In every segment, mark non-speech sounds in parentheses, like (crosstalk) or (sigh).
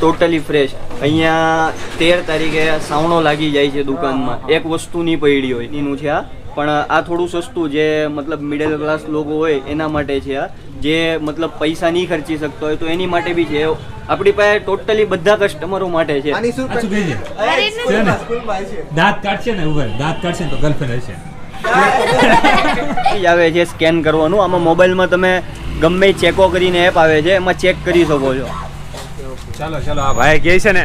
Totally fresh અહીંયા તેર તારીખે સાવણો લાગી જાય છે દુકાનમાં. એક વસ્તુ નહીં પડી હોય એનું છે આ. પણ આ થોડું સસ્તું જે મતલબ મિડલ ક્લાસ લોકો હોય એના માટે છે આ. જે મતલબ પૈસા નહીં ખર્ચી શકતો હોય તો એની માટે બી છે. આપણી પાસે ટોટલી બધા કસ્ટમરો માટે છે. દાંત કાઢશે ને ઉભર દાંત કાઢશે તો ગર્લફ્રેન્ડ હશે. (laughs) આવે છે સ્કેન કરવાનું. આમાં મોબાઈલમાં તમે ગમે ચેકો કરીને એપ આવે છે એમાં ચેક કરી શકો છો. ચાલો ચાલો આ ભાઈ કહે છે ને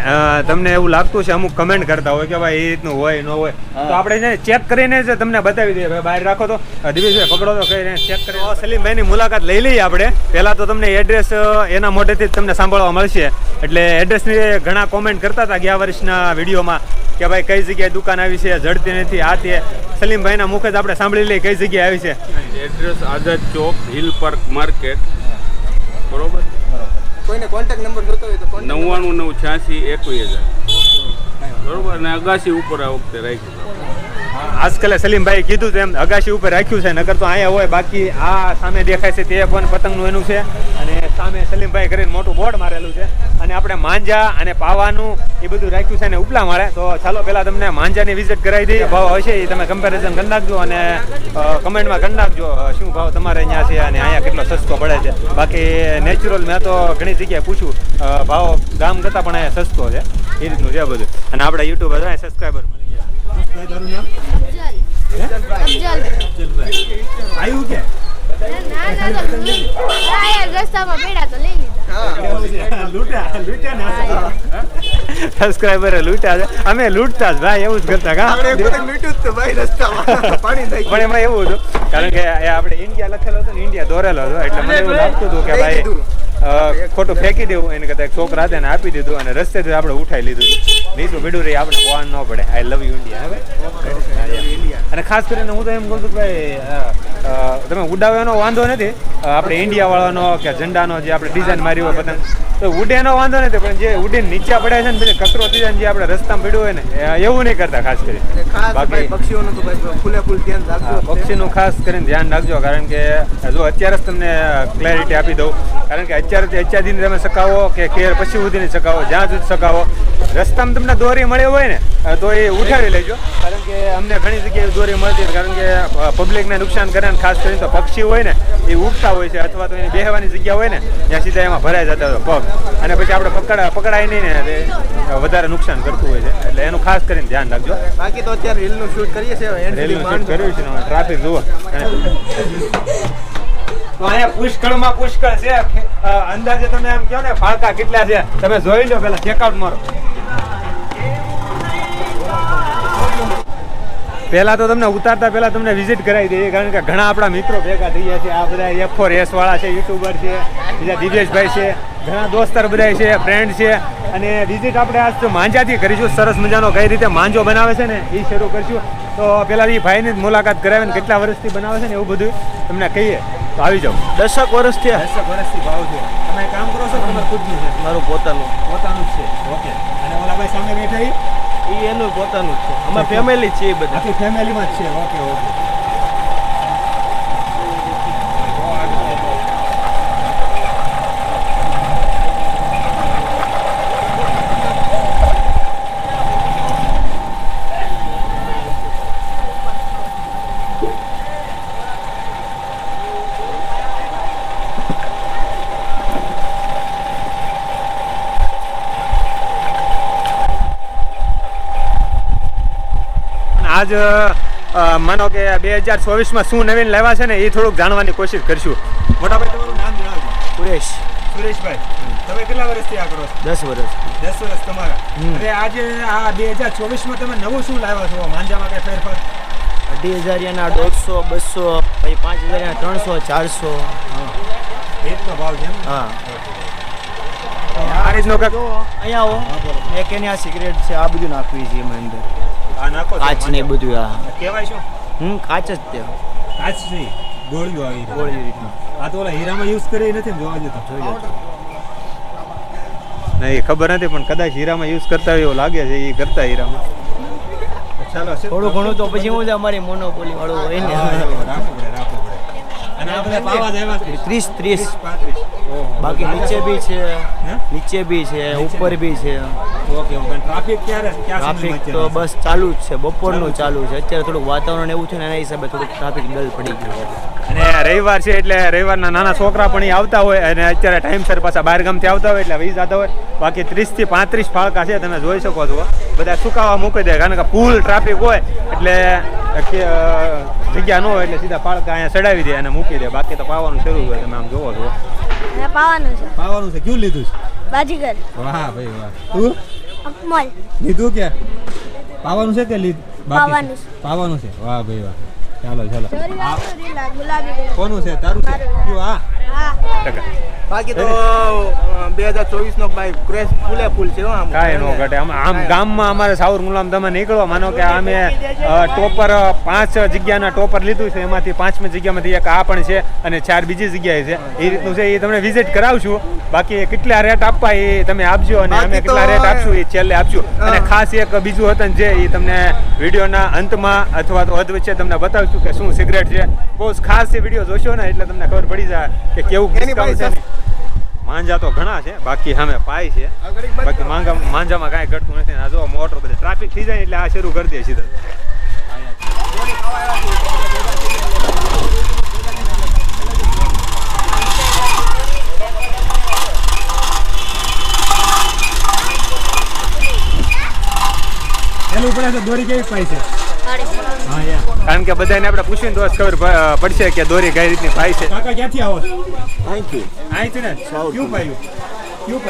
તમને એવું લાગતું છે અમુક કમેન્ટ કરતા હોય કે ભાઈ એ રીતનું હોય ન હોય. તો આપણે છે ચેક કરીને જ તમને બતાવી દઈએ. ભાઈ બહાર રાખો તો. દિવેશભાઈ પકડો તો કઈ ચેક સલીમભાઈ સલીમભાઈની મુલાકાત લઈ લઈએ આપણે. પહેલા તો તમને એડ્રેસ એના મોઢેથી જ તમને સાંભળવા મળશે. એટલે એડ્રેસની ઘણા કોમેન્ટ કરતા હતા ગયા વર્ષના વિડીયોમાં કે ભાઈ કઈ જગ્યાએ દુકાન આવી છે જડતી નથી આ તે. સલીમભાઈના મુખે જ આપણે સાંભળી લઈએ કઈ જગ્યાએ આવી છે. Address Azad Chowk hill park market. બરોબર? કોઈને કોન્ટેક્ટ નંબર જોતો હોય તો નવ્વાણું નવ છ્યાસી એકવીસ હજાર. બરોબર? અને અગાસી ઉપર આ વખતે રાખી આજકાલે સલીમભાઈ કીધું તેમ અગાશી ઉપર રાખ્યું છે નગર તો અહીંયા હોય, બાકી આ સામે દેખાય છે તે પણ પતંગનું એનું છે. અને સામે સલીમભાઈ કરીને મોટું બોર્ડ મારેલું છે. અને આપણે માંજા અને પાવાનું એ બધું રાખ્યું છે અને ઉપલા મારે તો ચાલો પહેલાં તમને માંજાની વિઝિટ કરાવી દઈએ. ભાવ હશે એ તમે કમ્પેરિઝન કરી નાખજો અને કમેન્ટમાં કરી નાખજો શું ભાવ તમારે અહીંયા છે અને અહીંયા કેટલો સસ્તો પડે છે. બાકી નેચરલ મેં તો ઘણી જગ્યાએ પૂછ્યું ભાવ ગામ કરતાં પણ અહીંયા સસ્તો છે. એ રીતનું છે બધું. અને આપણે યુટ્યુબ સબસ્ક્રાઈબર મળી. ગયા આવ્યું કે ના ના તો આ યાર રસ્તામાં પડ્યા તો લઈ લીધા સબસ્ક્રાઈબર લૂંટ્યા છે. અમે લૂંટતા જ ભાઈ એવું જ કરતા કા? (laughs) પાણી પણ એમાં એવું હતું કારણ કે આપણે ઇન્ડિયા લખેલો હતો ને ઇન્ડિયા દોરેલો હતો એટલે મને એવું લાગતું હતું કે ભાઈ ખોટું ફેંકી દેવું એને કરતા છોકરા તેને આપી દીધું અને રસ્તેથી આપણે ઉઠાઈ લીધું નહીં તો રહી આપણે બોન ન પડે. આઈ લવ યુ ઇન્ડિયા અને ખાસ કરીને હું તો એમ કહું છું ભાઈ તમે ઉડાવવાનો વાંધો નથી. આપણે ઇન્ડિયા વાળાનો કે ઝંડાનો જે આપણે ડિઝાઇન મારી હોય પતંગ તો ઉડેનો વાંધો નથી પણ જે ઉડીને નીચે પડે છે ને પછી કચરો થઈ જાય જે આપણે રસ્તામાં પડ્યું હોય ને એવું નહીં કરતા ખાસ કરી ખાસ પક્ષીઓનું તો ફૂલે ફૂલ ધ્યાન રાખજો. પક્ષીનું ખાસ કરીને ધ્યાન રાખજો કારણ કે જો અત્યારે જ તમને ક્લેરિટી આપી દઉં. કારણ કે અત્યારે અત્યાર દિન તમે સકાવો કે કેર પછી સુધીની સકાવો જ્યાં સુધી સકાવો રસ્તામાં તમને દોરી મળી હોય ને તો એ ઉઠાવી લેજો. કારણ કે અમને ઘણી જગ્યાએ દોરી મળતી કારણ કે પબ્લિકને નુકસાન કરે ને ખાસ કરીને તો પક્ષી હોય ને એ ઉઠતા હોય છે અથવા તો એની બેહવાની જગ્યા હોય ને ત્યાં સીધા એમાં ભરાઈ જતા હોય પગ. અને પછી આપણે પકડા પકડાય નહીં ને વધારે નુકસાન કરતું હોય છે. એટલે એનું ખાસ કરીને ધ્યાન રાખજો. બાકી તો અત્યારે રીલનું શૂટ કરીએ છીએ રેલનું શૂટ કર્યું છે ટ્રાફિક જુઓ. અહીંયા પુષ્કળમાં પુષ્કળ છે. અંદાજે તમે એમ કહો ને, ફાળકા કેટલા છે? તમે જોઈ લો પેલા ચેકઆઉટ મારો. પહેલા તો તમને ઉતારતા પહેલા તમને વિઝિટ કરાવી દઈએ, કારણ કે ઘણા આપણા મિત્રો ભેગા થઈ ગયા છે. આ બધા એફ ફોર એસ વાળા છે યુટ્યુબર છે, બીજા દિવેશભાઈ છે, ઘણા દોસ્તાર બધા છે ફ્રેન્ડ છે. અને વિઝિટ આપણે આજ તો માંજાથી કરીશું. સરસ મજાનો કઈ રીતે માંજો બનાવે છે ને, એ શરૂ કરીશું. તો પહેલા એ ભાઈની મુલાકાત કરાવીને કેટલા વર્ષથી બનાવે છે ને, એવું બધું તમને કહીએ. તો આવી જાઓ દસક વર્ષ થયા. દસક વર્ષથી ભાવ છે. તમે કામ કરો છો તમારું ખુદનું છે? મારું પોતાનું. પોતાનું જ છે. ઓકે. અને ઓલા ભાઈ સામે બેઠા? એ એનું પોતાનું જ છે. અમે ફેમિલી છીએ બધા. ફેમિલીમાં જ છે. Okay okay. માનો કે બે હજાર ચોવીસમાં શું નવીન લાવ્યા છે ને એ થોડુંક જાણવાની કોશિશ કરશું. મોટાભાઈ તમારું નામ જણાવજો. સુરેશ. સુરેશભાઈ તમે કેટલા વર્ષથી આ કરો દસ વર્ષ. દસ વર્ષ તમારા. અરે આજે આ બે હજાર ચોવીસમાં તમે નવું શું લાવ્યા છો? માંજામાં કઈ ફેરફાર? અઢી હજારિયાના દોઢસો બસો પછી પાંચ હજારિયાના ત્રણસો ચારસો. એ રીતનો ભાવ છે હા. આ રીતનો કંઈક અહીંયા આવો. એક એની આ સિગરેટ છે આ બધું નાખવી છે એમાં અંદર. આ નાખો કાચ ને બધું આ કહેવાય શું? હમ કાચ જ તે. કાચ નહીં ગોળીઓ આવી રહી. ગોળી રીતનું આ તો ઓલા હીરામાં યુઝ કરી નથી જોવા જતો. જોઈ નહીં ખબર નથી પણ કદાચ હીરામાં યુઝ કરતા હોય એવું લાગે છે એ કરતા હીરામાં. ચાલો થોડું ઘણું તો પછી હું છે અમારી મોનોપોલી વાળું હોય ને. જ ત્રીસ ત્રીસ બાકી નીચે બી છે હે? નીચે બી છે ઉપર બી છે. Okay okay. ટ્રાફિક ક્યારે ક્યાં ટ્રાફિક તો બસ ચાલુ જ છે બપોરનું ચાલુ છે. અત્યારે થોડુંક વાતાવરણ એવું છે ને એના હિસાબે થોડુંક ટ્રાફિક ડલ પડી ગયું અને રવિવાર છે એટલે રવિવારના નાના છોકરા પણ આવતા હોય અને અત્યારે ટાઈમસર પાછા બહાર ગામથી આવતા હોય એટલે વીજ આવતા હોય. બાકી ત્રીસથી પાંત્રીસ ફાળકા છે તમે જોઈ શકો છો. બધા સુકાવા મૂકી દે કારણ કે ફૂલ ટ્રાફિક હોય એટલે જગ્યા ન હોય એટલે સીધા ફાળકા અહીંયા ચડાવી દે અને મૂકી દે. બાકી તો પાવાનું શરૂ હોય તમે આમ જોવો છો. અને પાવાનું છે. પાવાનું છે. ક્યું લીધું બાજીગર. છે વાહ ભાઈ વાહ. તું? અકમલ લીધું કે? પાવાનું છે કે લીધું? પાવાનું છે. પાવાનું છે. વાહ ભાઈ વાહ. ચાલો ચાલો. કોનું છે? તારું છે? કયું હા. બાકી તો બે હજાર ચોવીસ નો ભાઈ ક્રેશ ફૂલે ફૂલ છે આમ. કાંઈ નો ઘટે. આમ આમ ગામમાં અમારે સાઉર મુલામ તમે નીકળો. માનો કે અમે ટોપર પાંચ જગ્યાના ટોપર લીધું છે. એમાંથી પાંચમી જગ્યામાંથી એક આ પણ છે અને ચાર બીજી જગ્યાએ છે. એ રીતનું છે એ તમને વિઝિટ કરાવશું. બાકી કેટલા રેટ આપવા એ તમે આપજો અને અમે કેટલા રેટ આપશું એ છેલ્લે આપશું. અને ખાસ એક બીજું હતું જે એ તમને વિડીયોના અંતમાં અથવા તો અધ વચ્ચે તમને બતાવશું. કે શું સિગરેટ છે? બહુ ખાસ એ વીડિયો જોશો ને એટલે તમને ખબર પડી જાય કે કેવું ડિસ્કાઉન્ટ છે. માંજા તો ઘણા છે બાકી સામે પાય છે. બાકી માંગા માંજામાં કાંઈ ઘટતું નથી આ જો મોટર બધે ટ્રાફિક થઈ જાય એટલે આ શરૂ કરી દે સીધા. એનું પડે છે દોરી કેવી પાય છે? કારણ કે બધાને આપણે પૂછીને તો જ ખબર પડશે કે દોરી કઈ રીતની પાય છે. કાકા ક્યાંથી આવો અહીંથી અહીંથી ને? ક્યું પાયું ક્યું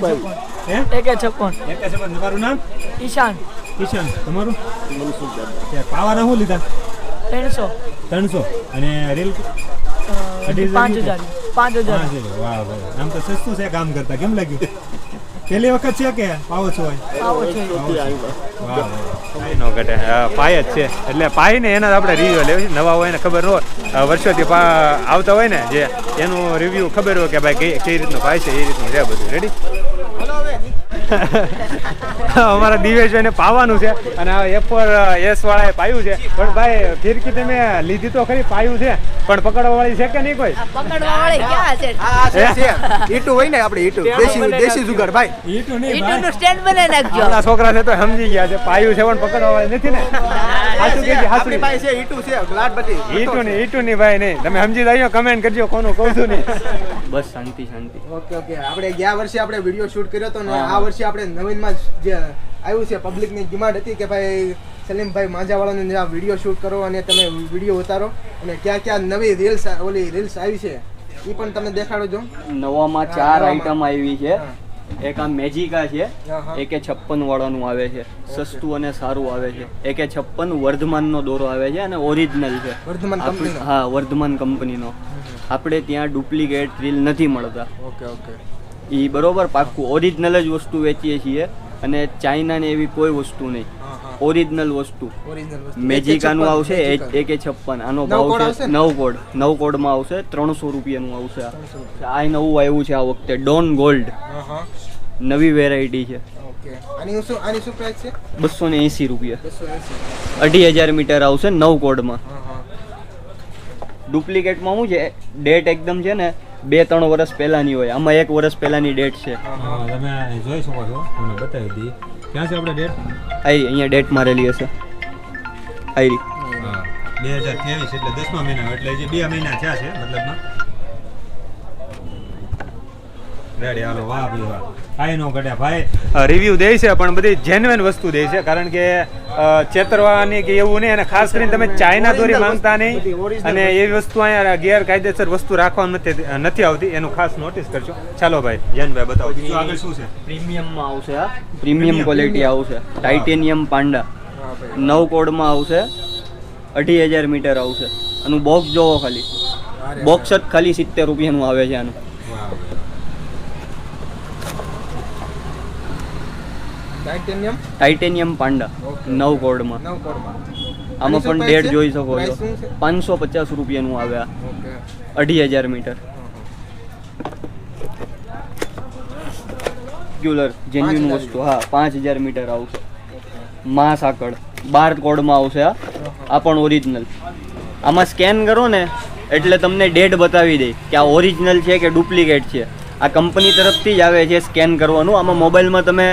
પાયું હે? એકે છપ્પન એક સેકન્ડ. તમારું નામ? ઈશાન. ઈશાન. તમારું? કે પાવાના શું લીધા? ત્રણસો. ત્રણસો. અને રીલ પાંચ હજાર. પાંચ હજાર. વાહ ભાઈ આમ તો સસ્તું છે કામ કરતા. કેમ લાગ્યું? (laughs) પહેલી વખત છે કે પાવો છો? આવો છે. વાહ. ભાઈ નો ઘટે. પાય જ છે. એટલે પાય ને એના આપણે રિવ્યુ લેવી નવા હોય ને ખબર હોય. વર્ષોથી આવતા હોય ને જે એનું રિવ્યુ ખબર હોય કે ભાઈ કઈ રીતનું પાય છે, એ રીતનું છે બધું. રેડી અમારા દિવેશભાઈને પાવાનું છે અને આ એ પર એસ વાળાએ પાયું છે. પણ ભાઈ ફિરકી તમે લીધી તો ખરી પાયું છે. પણ પકડવા વાળી છે કે નહીં કોઈ? પકડવા વાળી ક્યાં છે આ છે છે. ઈટું હોય ને આપણે ઈટુ. દેશી દેશી જુગાડ ભાઈ. ઈટુ નહીં ઈટુ નું સ્ટેન્ડ બનાવી નાખજો. આ છોકરા છે તો સમજી ગયા છે. પાયું છે પણ પકડવા વાળી નથી ને. હાચું કે હાચું આપણી પાસે છે ઈટું છે ગ્લાડ બધી ઈટુ નહીં ઈટુ નહીં ભાઈ નહીં. તમે સમજી જાય કમેન્ટ કરજો કોનું કહું છું નહીં. બસ શાંતિ શાંતિ. Okay okay. આપણે ગયા વર્ષે આપણે વીડિયો શૂટ કર્યો હતો ને આ વર્ષે આપણે નવીનમાં જે આવ્યું છે પબ્લિકની ડિમાન્ડ હતી કે ભાઈ સલીમભાઈ માંજાવાળાને આ વીડિયો શૂટ કરો અને તમે વીડિયો ઉતારો. અને ક્યાં ક્યાં નવી રીલ્સ ઓલી રીલ્સ આવી છે એ પણ તમે દેખાડો છો. નવામાં ચાર આઈટમ આવી છે. એક આ મેજિકા છે એક. એકે છપ્પન વાળાનું આવે છે. સસ્તું અને સારું આવે છે. એકે છપ્પન વર્ધમાનનો દોરો આવે છે અને ઓરિજિનલ છે. વર્ધમાન હા વર્ધમાન કંપનીનો. આપણે ત્યાં ડુપ્લિકેટ રીલ નથી મળતા. Okay okay. એ બરોબર પાક્કું. ઓરિજિનલ જ વસ્તુ વેચીએ છીએ અને ચાઇના ને એવી કોઈ વસ્તુ નહીં. ઓરિજિનલ વસ્તુ. મેજિકાનું આવશે એક છપ્પન. આનો ભાવ છે નવ કોડ. નવ કોડમાં આવશે ત્રણસો રૂપિયાનું આવશે આ. 300 રૂપિયા. આ નવું આવ્યું છે આ વખતે ડોન ગોલ્ડ નવી વેરાયટી છે. બસો ને એંસી રૂપિયા. અઢી હજાર મીટર આવશે નવ કોડમાં. ડુપ્લિકેટમાં શું છે? ડેટ એકદમ છે ને બે ત્રણ વર્ષ પહેલાની હોય. આમાં એક વર્ષ પહેલાની ડેટ છે. તમે જોઈ શકો છો. તમને બતાવી દઈએ. ક્યાં છે આપણે ડેટ આઈ અહીંયા ડેટ મારેલી હશે. આઈ. બે હજાર ત્રેવીસ એટલે દસમા મહિના. એટલે જે બે મહિના થયા છે મતલબમાં રેડી હાલો વાહ ભાઈ વાહ કાંઈ નો ઘટ્યા ભાઈ રિવ્યુ દે છે પણ બધી જેન્યુઅન વસ્તુ દે છે કારણ કે ચેતરવાની છેતરવાની કે એવું નહીં અને ખાસ કરીને તમે ચાઇના દોરી માંગતા નહીં અને એ વસ્તુ અહીંયા ગેરકાયદેસર વસ્તુ રાખવા નથી નથી આવતી એનું ખાસ નોટિસ કરજો. ચાલો ભાઈ જૈનભાઈ બતાવો. બીજું આગળ શું છે? પ્રીમિયમમાં આવશે આ પ્રીમિયમ. ક્વોલિટી આવશે. ટાઇટેનિયમ પાંડા નવ કોડમાં આવશે અઢી હજાર મીટર આવશે. આનું બોક્સ જોવો ખાલી. બોક્સ જ ખાલી સિત્તેર રૂપિયાનું આવે છે આનું. ટાઇટેનિયમ ટાઇટેનિયમ પાંડા નવ કોડમાં. નવ કોડમાં. આમાં પણ ડેટ જોઈ શકો છો. પાંચસો પચાસ રૂપિયાનું આવે આ. અઢી હજાર મીટર. રેગ્યુલર જેન્યુન વસ્તુ. હા પાંચ હજાર મીટર આવશે. માં સાકળ બાર કોડમાં આવશે આ. આ પણ ઓરિજિનલ આમાં સ્કેન કરો ને એટલે તમને ડેટ બતાવી દે કે આ ઓરિજિનલ છે કે ડુપ્લિકેટ છે. આ કંપની તરફથી જ આવે છે સ્કેન કરવાનું. આમાં મોબાઈલમાં તમે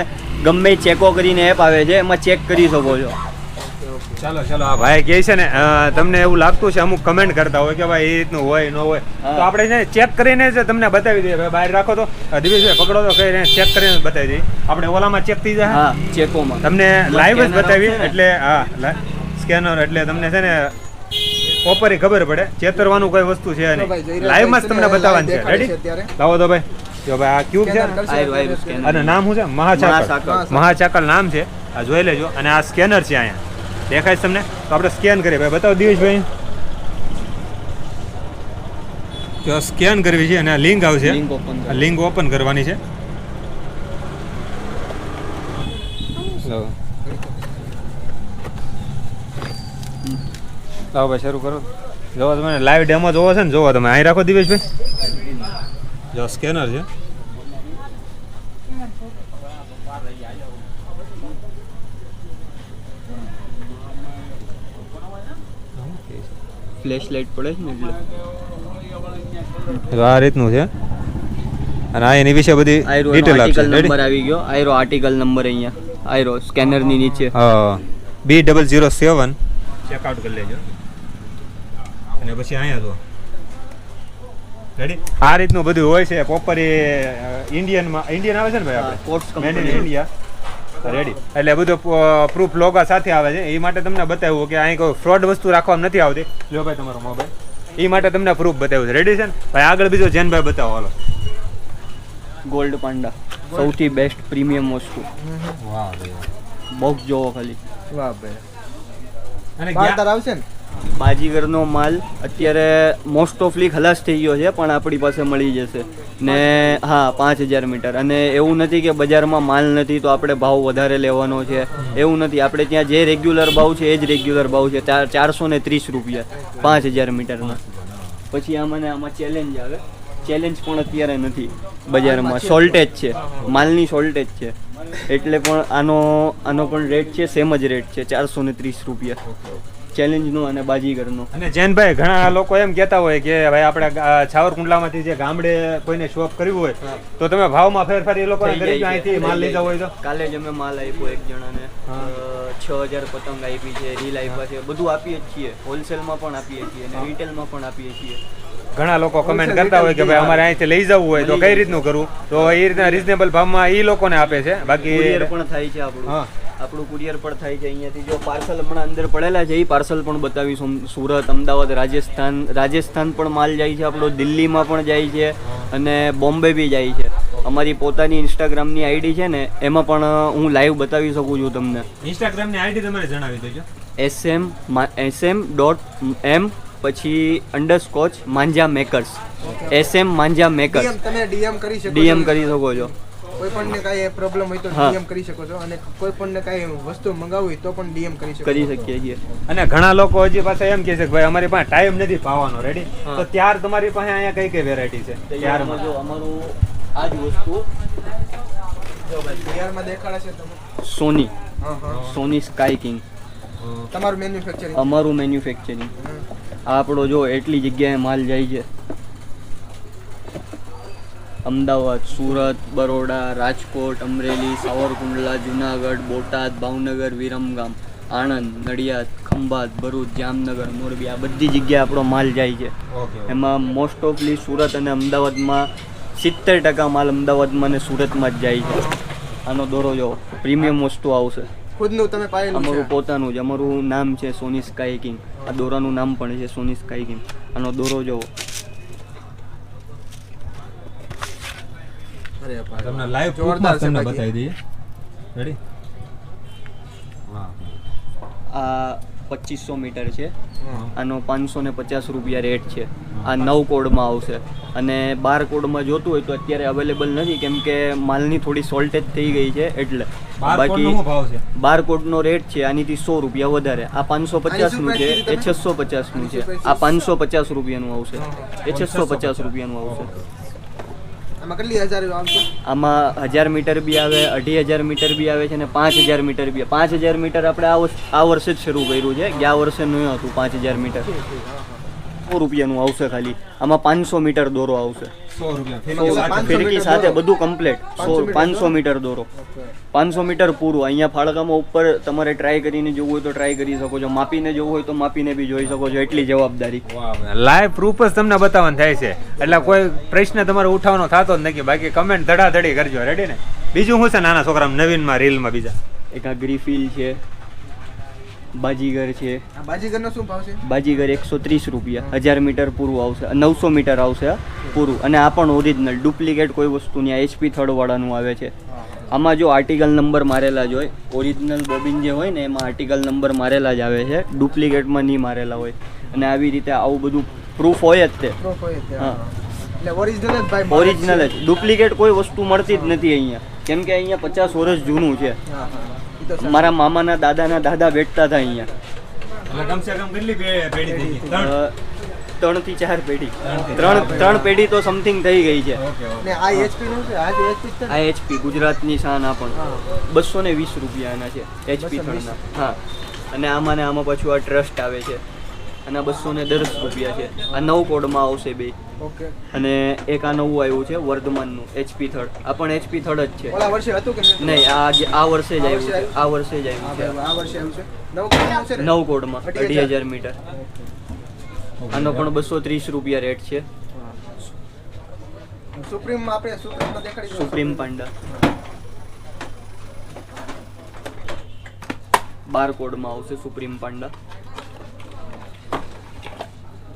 ગમે એ ચેકો કરીને એપ આવે છે એમાં ચેક કરી શકો છો. ચાલો ચાલો આ ભાઈ કહે છે ને તમને એવું લાગતું છે અમુક કમેન્ટ કરતા હોય કે ભાઈ એ રીતનું હોય ન હોય. તો આપણે છે ચેક કરીને જ તમને બતાવી દઈએ. બહાર રાખો તો દિવેશભાઈ પકડો તો કઈ ચેક કરીને બતાવી દઈએ. આપણે ઓલામાં ચેક થઈ જાય? હા ચેકોમાં તમને લાઈવ જ બતાવી એટલે હા સ્કેનર એટલે તમને છે ને ઓપરી ખબર પડે. ચેતરવાનું કોઈ વસ્તુ છે નહીં. લાઈવમાં જ તમને બતાવવાનું છે. રેડી લાવો તો ભાઈ. જો ભાઈ આ ક્યુબ છે. અને નામ શું છે? મહાચાકલ મહાચાકલ નામ છે? આ જોઈ લેજો. અને આ સ્કેનર છે અહીંયા. દેખાય છે તમને? તો આપણે સ્કેન કરીએ. ભાઈ બતાવો દિવેશભાઈ. જો સ્કેન કરવી છે અને આ લિંક આવશે. આ લિંક ઓપન કરવાની છે. લાવો ભાઈ શરૂ કરો. જોવો તમે લાઈવ ડેમો જોવો છે ને? જોવો તમે. અહીં રાખો દિવેશભાઈ. જો સ્કેનર છે ફ્લેશ લાઇટ પડે છે ને એટલે. આ રીતનું છે. અને આ એની વિશે બધી ડિટેલ આપશે. નંબર આવી ગયો. આયરો આર્ટિકલ નંબર અહીંયા. આયરો સ્કેનરની નીચે. હા. B double zero seven checkout કરી લેજો. અને પછી અહીંયા જો રેડી આ રીતનું બધું હોય છે પ્રોપર એ ઇન્ડિયનમાં ઇન્ડિયન આવે છે ને ભાઈ આપણે? મેડ ઇન ઇન્ડિયા રેડી એટલે બધું પ્રૂફ લોગા સાથે આવે છે. એ માટે તમને બતાવ્યું કે અહીં કોઈ ફ્રોડ વસ્તુ રાખવામાં નથી આવતી. જો ભાઈ તમારો મોબાઈલ એ માટે તમને પ્રૂફ બતાવ્યું છે. રેડી છે ને? ભાઈ આગળ બીજો જૈનભાઈ બતાવો હાલો. ગોલ્ડ પાંડા સૌથી બેસ્ટ પ્રીમિયમ વસ્તુ. વાહ બોક્સ જોવો ખાલી. વાહ ભાઈ. અને બાર ગયા- તાર આવશે ને? બાજીગરનો માલ અત્યારે મોસ્ટ ઓફલી ખલાસ થઈ ગયો છે, પણ આપણી પાસે મળી જશે. ને હા, પાંચ હજાર મીટર. અને એવું નથી કે બજારમાં માલ નથી તો આપણે ભાવ વધારે લેવાનો છે. એવું નથી. આપણે ત્યાં જે રેગ્યુલર ભાવ છે, એ જ રેગ્યુલર ભાવ છે. ચાર, ચારસો ને ત્રીસ રૂપિયા, પાંચ હજાર મીટરના. પછી આમાં મને આમાં ચેલેન્જ આવે. ચેલેન્જ પણ અત્યારે નથી બજારમાં. શોર્ટેજ છે. માલની શોર્ટેજ છે. એટલે પણ આનો આનો પણ રેટ છે સેમ જ રેટ છે. ચારસો ને ત્રીસ રૂપિયા. ચેલેન્જનો અને બાજીગરનો. અને જૈનભાઈ ઘણા લોકો એમ કહેતા હોય કે ભાઈ આપણે છાવરકુંડલામાંથી જે ગામડે કોઈને શોપ કરવું હોય તો તમે ભાવમાં ફેરફાર એ લોકોને કરી અહીંથી માલ લીધા હોય તો? કાલે જ અમે માલ આપ્યો એક જણાને. છ હજાર પતંગ આપી છે રીલ આપ્યા છે બધું આપીએ જ છીએ. હોલસેલમાં પણ આપીએ છીએ અને રિટેલમાં પણ આપીએ છીએ. ઘણા લોકો કમેન્ટ કરતા હોય કે ભાઈ અમારે અહીંથી લઈ જવું હોય તો કઈ રીતનું કરવું? તો એ રીતના રિઝનેબલ ભાવમાં એ લોકોને આપે છે. બાકી પણ થાય છે આપણું. હા. આપણું કુરિયર પણ થાય છે અહીંયાથી. જો પાર્સલ હમણાં અંદર પડેલા છે એ પાર્સલ પણ બતાવીશું. સુરત અમદાવાદ રાજસ્થાન. રાજસ્થાન પણ માલ જાય છે આપણો દિલ્હીમાં પણ જાય છે અને બોમ્બે બી જાય છે. અમારી પોતાની ઇન્સ્ટાગ્રામની આઈડી છે ને એમાં પણ હું લાઈવ બતાવી શકું છું તમને. ઇન્સ્ટાગ્રામની આઈડી તમારે જણાવી દેજો. એસએમ એસએમ ડોટ એમ પછી underscore manja makers SM manja makers તમે ડીએમ કરી શકો ડીએમ કરી શકો છો. કોઈ પણ ને કાંઈ પ્રોબ્લેમ હોય તો ડીએમ કરી શકો છો. અને કોઈ પણ ને કાંઈ વસ્તુ મંગાવવી હોય તો પણ ડીએમ કરી શકો કરી શકીએ છીએ. અને ઘણા લોકો હજી પાસે એમ કહે છે કે ભાઈ અમારી પાસે ટાઈમ નથી પાવાનો રેડી તો ત્યાર તમારી પાસે અહીંયા કઈ કઈ વેરાયટી છે? તૈયારમાં જો અમારું આ જ વસ્તુ જો ભાઈ તૈયારમાં દેખાડે છે તમે સોની. હા હા. સોની સ્કાય કિંગ તમારું મેન્યુફેક્ચરિંગ અમારું મેન્યુફેક્ચરિંગ આપણો જો એટલી જગ્યાએ માલ જાય છે. અમદાવાદ સુરત બરોડા રાજકોટ અમરેલી સાવરકુંડલા જુનાગઢ બોટાદ ભાવનગર વિરમગામ આણંદ નડિયાદ ખંભાત ભરૂચ જામનગર મોરબી આ બધી જગ્યાએ આપણો માલ જાય છે. એમાં મોસ્ટ ઓફલી સુરત અને અમદાવાદમાં સિત્તેર ટકા માલ અમદાવાદમાં અને સુરતમાં જ જાય છે. આનો દોરો જો પ્રીમિયમ વસ્તુ આવશે. ખુદનું તમે પાયેલું અમારું પોતાનું જ અમારું નામ છે સોની સ્કાય કિંગ. આ દોરાનું નામ પણ છે સોની સ્કાય કિંગ. આનો દોરો જોવો અરે તમને લાઈવ જોરદાર તમને બતાવી દઈએ. રેડી આ પચીસો મીટર છે. આનો પાંચસો ને પચાસ રૂપિયા રેટ છે. આ નવ કોડમાં આવશે. અને બાર કોડમાં જોતું હોય તો અત્યારે અવેલેબલ નથી કેમ કે માલની થોડી સોલ્ટેજ થઈ ગઈ છે એટલે. છે? બાર કોડનો રેટ છે આનીથી સો રૂપિયા વધારે. આ પાંચસો પચાસનું છે એ છસો પચાસનું છે. આ પાંચસો પચાસ રૂપિયાનું આવશે. એ છસો પચાસ રૂપિયાનું આવશે. આમાં કેટલી હજાર આવશે? આમાં હજાર મીટર બી આવે અઢી હજાર મીટર બી આવે છે અને પાંચ હજાર મીટર બી પાંચ હજાર મીટર આપણે આ આ વર્ષે જ શરૂ કર્યું છે ગયા વર્ષે નહીં હતું પાંચ હજાર મીટર. સો રૂપિયાનું આવશે ખાલી. આમાં પાંચસો મીટર દોરો આવશે. ફિરકી સાથે બધું કમ્પ્લેટ સો પાંચસો મીટર દોરો. પાંચસો મીટર પૂરું. અહીંયા ફાળકામાં ઉપર તમારે ટ્રાય કરીને જોવું હોય તો ટ્રાય કરી શકો છો. માપીને જોવું હોય તો માપીને બી જોઈ શકો છો. એટલી જવાબદારી. લાઈવ પ્રૂફ જ તમને બતાવવાનું થાય છે. એટલે કોઈ પ્રશ્ન તમારે ઉઠાવવાનો થતો જ નથી. બાકી કમેન્ટ ધડાધડી કરજો. રેડી ને? બીજું શું છે નાના છોકરા નવીનમાં રીલમાં બીજા? એક આ ગ્રીફિલ છે. બાજીગર છે. બાજીગરનો શું ભાવ છે? બાજીગર એકસો ત્રીસ રૂપિયા. હજાર મીટર પૂરું આવશે. નવસો મીટર આવશે પૂરું. અને આ પણ ઓરિજિનલ ડુપ્લિકેટ કોઈ વસ્તુ નહીં. એચપી થર્ડવાળાનું આવે છે. આમાં જો આર્ટિકલ નંબર મારેલા જ હોય ઓરિજિનલ બોબિન જે હોય ને એમાં આર્ટિકલ નંબર મારેલા જ આવે છે. ડુપ્લિકેટમાં નહીં મારેલા હોય. અને આવી રીતે આવું બધું પ્રૂફ હોય જ તે. પ્રૂફ હોય તે. હા. ઓરિજિનલ જ ભાઈ ઓરિજિનલ જ ડુપ્લિકેટ કોઈ વસ્તુ મળતી જ નથી અહીંયા. કેમ કે અહીંયા પચાસ વર્ષ જૂનું છે. મારા મામાના દાદાના દાદા બેઠતા હતા અહીંયા. કમસે કમ કેટલી પેઢી ત્રણ? થી ચાર પેઢી. ત્રણ ત્રણ પેઢી. તો સમથિંગ થઈ ગઈ છે. આ એચપી નું છે? આ? એચપી ગુજરાતની શાન આ પણ. બસો ને વીસ રૂપિયાના છે એચપી 220. થર્ડના હા. અને આમાં ને આમાં પાછું આ ટ્રસ્ટ આવે છે. અને બસો ને દસ રૂપિયા છે. આ નવ કોડમાં આવશે બે. ઓકે. અને એક આ નવું આવ્યું છે વર્ધમાનનું એચપી થર્ડ આ પણ એચપી થર્ડ જ છે. ઓલા વર્ષે હતું કે નહીં? આ જે- આ વર્ષે જ આવ્યું છે. આ વર્ષે જ આવ્યું છે. આ વર્ષે આવ્યું છે. નવ કોડમાં અઢી. હજાર મીટર. આનો પણ બસો ત્રીસ રૂપિયા રેટ છે. સુપ્રીમ આપણે સુપ્રીમ દેખાડી સુપ્રીમ પાંડા. બાર કોડમાં આવશે સુપ્રીમ પાંડા.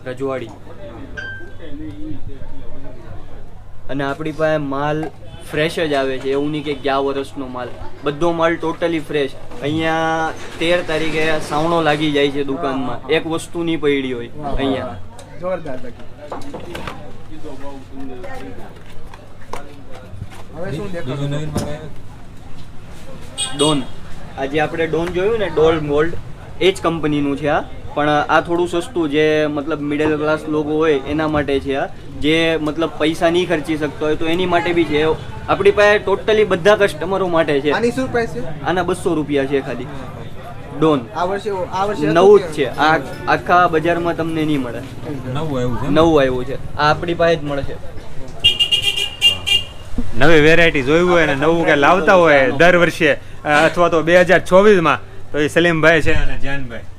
રજવાડી. અને આપણી પાસે માલ ફ્રેશ જ આવે છે. એવું નહીં કે ગયા વર્ષનો માલ. બધો માલ ટોટલી ફ્રેશ અહીંયા તેર તારીખે સાવણો લાગી જાય છે દુકાનમાં. એક વસ્તુ નહીં પડી હોય અહીંયા. જોરદાર હવે શું દેખાડું? ડોન. આજે આપણે ડોન જોયું ને ડોલ ગોલ્ડ એ જ કંપનીનું છે આ. પણ આ થોડું સસ્તું જે મતલબ મિડલ ક્લાસ લોકો હોય એના માટે છે આ. જે મતલબ પૈસા નહીં ખર્ચી શકતો હોય તો એની માટે બી છે. આપણી પાસે ટોટલી બધા કસ્ટમરો માટે છે. આની શું પ્રાઇસ છે? આના બસો રૂપિયા છે ખાલી. ડોન. આ વર્ષે આ વર્ષે નવું જ છે. આ આખા બજારમાં તમને નહીં મળે. નવું આવ્યું છે આ આપણી પાસે જ મળે છે. નવી વેરાયટી જોયું હોય અને નવું કે લાવતા હોય દર વર્ષે અથવા તો બે હજાર ચોવીસમાં તો એ સલીમભાઈ છે અને જાનભાઈ